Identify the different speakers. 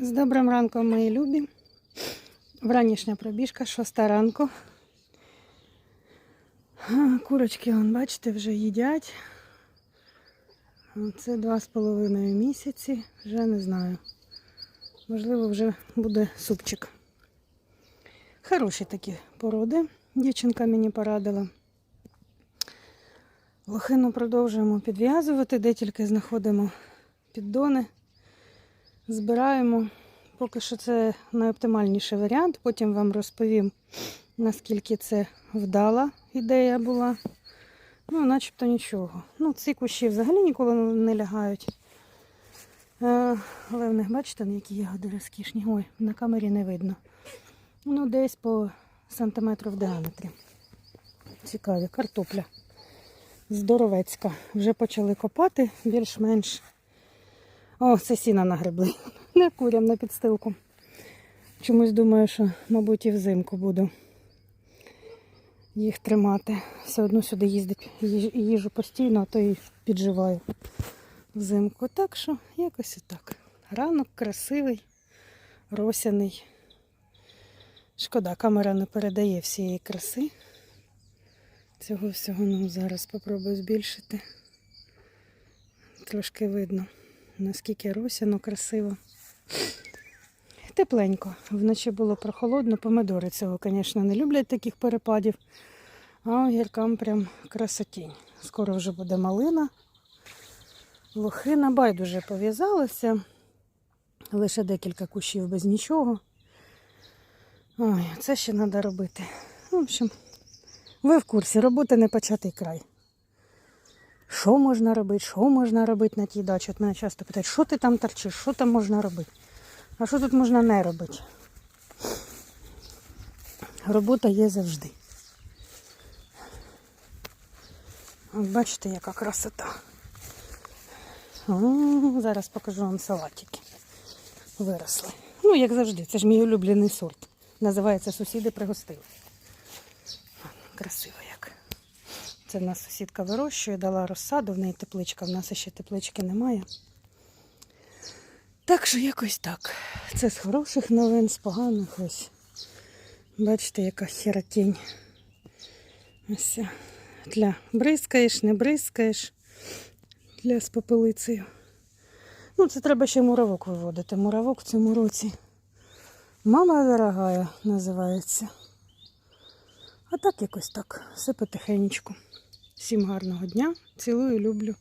Speaker 1: З добрим ранком, мої любі. Вранішня пробіжка, шоста ранку. Курочки, вон, бачите, вже їдять. Це два з половиною місяці. Вже не знаю. Можливо, вже буде супчик. Хороші такі породи. Дівчинка мені порадила. Лохину продовжуємо підв'язувати, де тільки знаходимо піддони. Збираємо. Поки що це найоптимальніший варіант. Потім вам розповім, наскільки це вдала ідея була. Ну, начебто нічого. Ну, ці кущі взагалі ніколи не лягають. Е, але в них, бачите, які ягоди розкішні. Ой, на камері не видно. Ну, десь по сантиметру в діаметрі. Цікаві, картопля. Здоровецька. Вже почали копати більш-менш. О, це сіна нагребли. Не курям на підстилку. Чомусь думаю, що, мабуть, і взимку буду їх тримати. Все одно сюди їздить, їжу постійно, а то і підживаю взимку. Так що якось отак. Ранок красивий, росяний. Шкода, камера не передає всієї краси. Цього всього нам зараз спробую збільшити. Трошки видно, наскільки росяно красиво. Тепленько. Вночі було прохолодно, помидори цього, звісно, не люблять таких перепадів. А огіркам прям красотінь. Скоро вже буде малина. Лохина байдуже пов'язалася. Лише декілька кущів без нічого. Ой, це ще треба робити. В общем, ви в курсі, роботи не початий край. Що можна робити, що можна робити на тій дачі? От мене часто питають, що ти там торчиш, що там можна робити? А що тут можна не робити? Робота є завжди. От бачите, яка красота. Зараз покажу вам салатики. Виросли. Ну, як завжди, це ж мій улюблений сорт. Називається сусіди пригостили. Красиво як. Це в нас сусідка вирощує, дала розсаду, в неї тепличка, в нас ще теплички немає. Так що якось так. Це з хороших новин, з поганих ось. Бачите, яка херотень. Ось. Тля бризкаєш, не бризкаєш. Тля з попелицею. Ну, це треба ще муравок виводити. Муравок в цьому році. Мама дорогая називається. А так якось так. Все потихеньку. Всім гарного дня. Цілую, люблю.